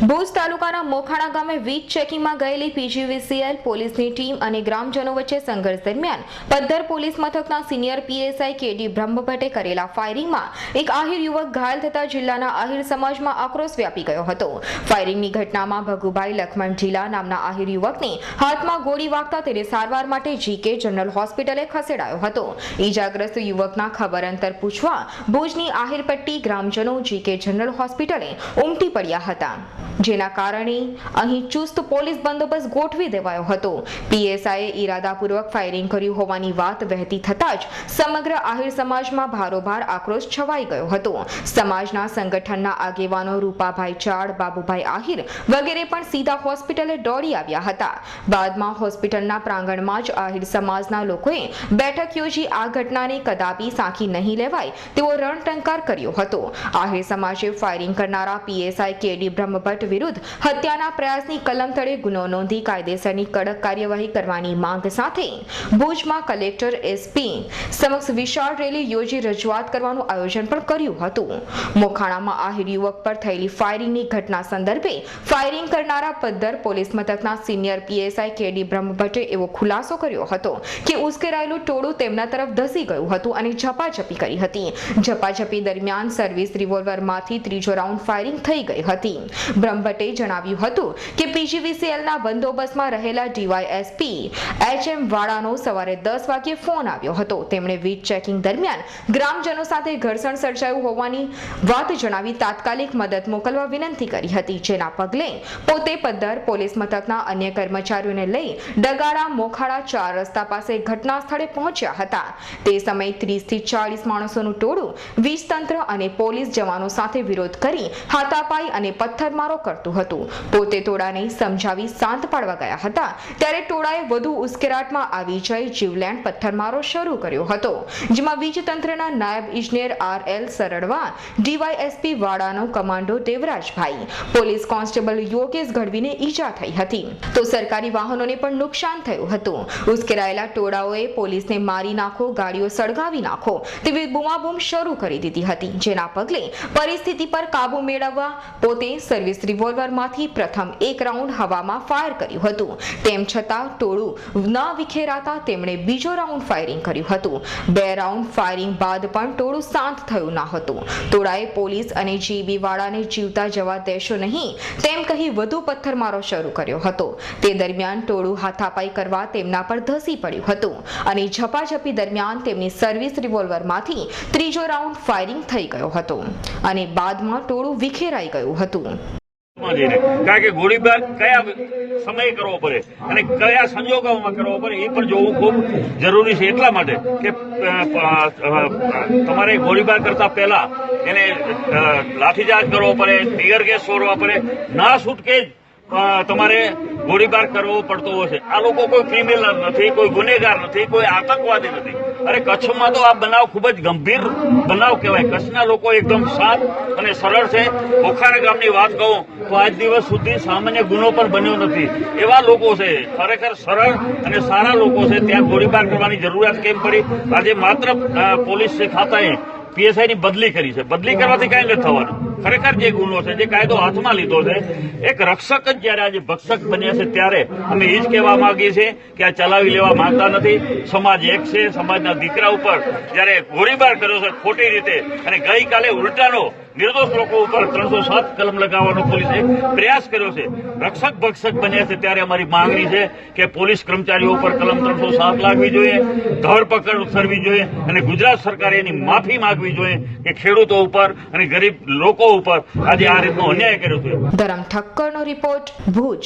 ભુજ તાલુકાના મોખાણા ગામે વીજ ચેકિંગમાં ગયેલી પીજીવીસીએલ પોલીસની ટીમ અને ગ્રામજનો વચ્ચે સંઘર્ષ દરમિયાન પદ્ધર પોલીસ મથકના સિનિયર પીએસઆઈ કેડી બ્રહ્મભટ્ટે કરેલા ફાયરિંગમાં એક આહિર યુવક ઘાયલ થતા જિલ્લાના આહિર સમાજમાં આક્રોશ વ્યાપી ગયો હતો. ફાયરિંગની ઘટનામાં ભગુભાઈ લખમણ જિલ્લા નામના આહિર યુવકને હાથમાં ગોળી વાગતા તેને સારવાર માટે જીકે જનરલ હોસ્પિટલે ખસેડાયો હતો. ઈજાગ્રસ્ત યુવકના ખબર અંતર પૂછવા ભુજની આહિરપટ્ટી ગ્રામજનો જીકે જનરલ હોસ્પિટલે ઉમટી પડ્યા હતા. જેના કારણે અહીં ચુસ્ત પોલીસ બંદોબસ્ત ગોઠવી દેવાયો હતો. પીએસઆઈએ ઈરાદાપૂર્વક ફાયરિંગ કર્યું હોવાની વાત વહેતી થતાં જ સમગ્ર આહિર સમાજમાં ભારોભાર આક્રોશ છવાઈ ગયો હતો. સમાજના સંગઠનના આગેવાનો રૂપાભાઈ ચાડ, બાબુભાઈ આહિર વગેરે પણ સીધા હોસ્પિટલે દોડી આવ્યા હતા. બાદમાં હોસ્પિટલના પ્રાંગણમાં જ આહિર સમાજના લોકોએ બેઠક યોજી આ ઘટનાને કદાપી સાંખી નહીં લેવાય તેવો રણટંકાર કર્યો હતો. આહિર સમાજે ફાયરિંગ કરનારા પીએસઆઈ કેડી બ્રહ્મભટ્ટ વિરુદ્ધ હત્યાના પ્રયાસની કલમ તળે ગુનો નોંધી કાયદેસરની કડક કાર્યવાહી કરવાની માંગ સાથે ભુજમાં કલેક્ટર એસપી સમક્ષ વિશાળ રેલી યોજી રજૂઆત કરવાનું આયોજન પણ કર્યું હતું. મોખાણામાં આહિર યુવક પર થયેલી ફાયરિંગની ઘટના સંદર્ભે ફાયરિંગ કરનારા પદ્ધર પોલીસ મથકના સિનિયર પીએસઆઈ કેડી બ્રહ્મભટ્ટે એવો ખુલાસો કર્યો હતો કે ઉશ્કેરાયેલું ટોળું તેમના તરફ ધસી ગયું હતું અને ઝપાઝપી કરી હતી. ઝપાઝપી દરમિયાન સર્વિસ રિવોલ્વરમાંથી ત્રીજો રાઉન્ડ ફાયરિંગ થઈ ગઈ હતી. બ્રહ્મભટ્ટે જણાવ્યું હતું કે પીજીવીસીએલના બંદોબસ્તમાં રહેલા ડીવાયએસપી એચ એમ વાળાનો સવારે દસ વાગ્યે ફોન આવ્યો હતો. તેમણે વીજ ચેકિંગ દરમિયાન ગ્રામજનો સાથે ઘર્ષણ સર્જાયું હોવાની વાત જણાવી તાત્કાલિક મદદ મોકલવા વિનંતી કરી હતી, જેના પગલે પોતે પદ્ધર પોલીસ મથકના અન્ય કર્મચારીઓને લઈ ડગાડા મોખાડા ચાર રસ્તા પાસે ઘટના સ્થળે પહોંચ્યા હતા. તે સમયે ત્રીસથી ચાળીસ માણસોનું ટોળું વીજ તંત્ર અને પોલીસ જવાનો સાથે વિરોધ કરી હાથાપાઈ અને પથ્થરમારો કરતું હતું. પોતે ટોળાને સમજાવી શાંત પાડવા ગયા હતા. ત્યારે ટોળાએ વધુ ઉશ્કેરાટમાં આવી જઈ જીવલેણ પથ્થરમારો શરૂ કર્યો હતો, જેમાં વીજ તંત્રના નાયબ ઇજનેર R L Sardava DYSP વાડાનો commando Devrajbhai, police constable Yogesh ગઢવીને ઈજા થઈ હતી. તો સરકારી વાહનોને પણ નુકસાન થયું હતું. ઉશ્કેરાયેલા ટોળાઓએ પોલીસને મારી નાખો, ગાડીઓ સળગાવી નાખો તેવી બૂમાબૂમ શરૂ કરી દીધી હતી, જેના પગલે પરિસ્થિતિ પર કાબુ મેળવવા પોતે સર્વિસ રિવોલ્વરમાંથી પ્રથમ એક રાઉન્ડ હવામાં ફાયર કર્યું હતું. તેમ છતાં ટોળું ન વિખેરાતા તેમણે બીજો રાઉન્ડ ફાયરિંગ કર્યું હતું. બે રાઉન્ડ ફાયરિંગ બાદ પણ ટોળું શાંત થયું ન હતું. ટોળાએ પોલીસ અને જીબી વાળાને જીવતા જવા દેશો નહીં, તેમ કહી વધુ પથ્થરમારો શરૂ કર્યો હતો. તે દરમિયાન ટોળું હાથાપાઈ કરવા તેમના પર ધસી પડ્યું હતું અને ઝપાઝપી દરમિયાન તેમની સર્વિસ રિવોલ્વરમાંથી ત્રીજો રાઉન્ડ ફાયરિંગ થઈ ગયો હતો અને બાદમાં ટોળું વિખેરાઈ ગયું હતું. જઈને. કારણ કે ગોળીબાર કયા સમયે કરવો પડે અને કયા સંજોગોમાં કરવો પડે એ પણ જોવું ખૂબ જરૂરી છે એટલા માટે કે તમારે ગોળીબાર કરતા પહેલા એને લાઠીચાર્જ કરવો પડે, ટીયર ગેસ છોડવા પડે. ના છૂટકે તમારે ગોળીબાર કરવો પડતો હોય છે. આ લોકો કોઈ ક્રિમિનલ નથી, કોઈ ગુનેગાર નથી, કોઈ આતંકવાદી નથી. અરે કચ્છમાં તો આ બનાવ ખૂબ જ ગંભીર બનાવ કહેવાય. કચ્છના લોકો એકદમ શાંત અને સરળ છે. ઓખારા ગામની વાત કહું તો આજ દિવસ સુધી સામાન્ય ગુનો પણ બન્યો નથી. એવા લોકો છે, ખરેખર સરળ અને સારા લોકો છે. ત્યાં ગોળીબાર કરવાની જરૂરિયાત કેમ પડી? આજે માત્ર પોલીસ ખાતાએ પીએસઆઈની બદલી કરી છે. બદલી કરવાથી કઈ નથી થવાનું. ખરેખર જે ગુનો છે, જે કાયદો હાથમાં લીધો છે, એક રક્ષક જ જયારે આજે ભક્ષક બન્યા છે ત્યારે અમે એ જ કહેવા માંગીએ છીએ કે આ ચલાવી લેવા માંગતા નથી. સમાજ એક છે, સમાજના દીકરા ઉપર જયારે ગોળીબાર કર્યો છે ખોટી રીતે અને ગઈકાલે ઉલટાનો નિર્દોષ લોકો ઉપર ત્રણસો સાત કલમ લગાવવાનો પોલીસે પ્રયાસ કર્યો છે. રક્ષક ભક્ષક બન્યા છે ત્યારે અમારી માંગણી છે કે પોલીસ કર્મચારીઓ ઉપર કલમ ત્રણસો સાત લાગવી જોઈએ, ધરપકડ કરવી જોઈએ અને ગુજરાત સરકારે એની માફી માંગવી જોઈએ કે ખેડૂતો ઉપર અને ગરીબ લોકો ઉપર. આજે આ રીતનો અન્યાય કર્યો છે. ધરમ ઠક્કરનો રિપોર્ટ ભુજ.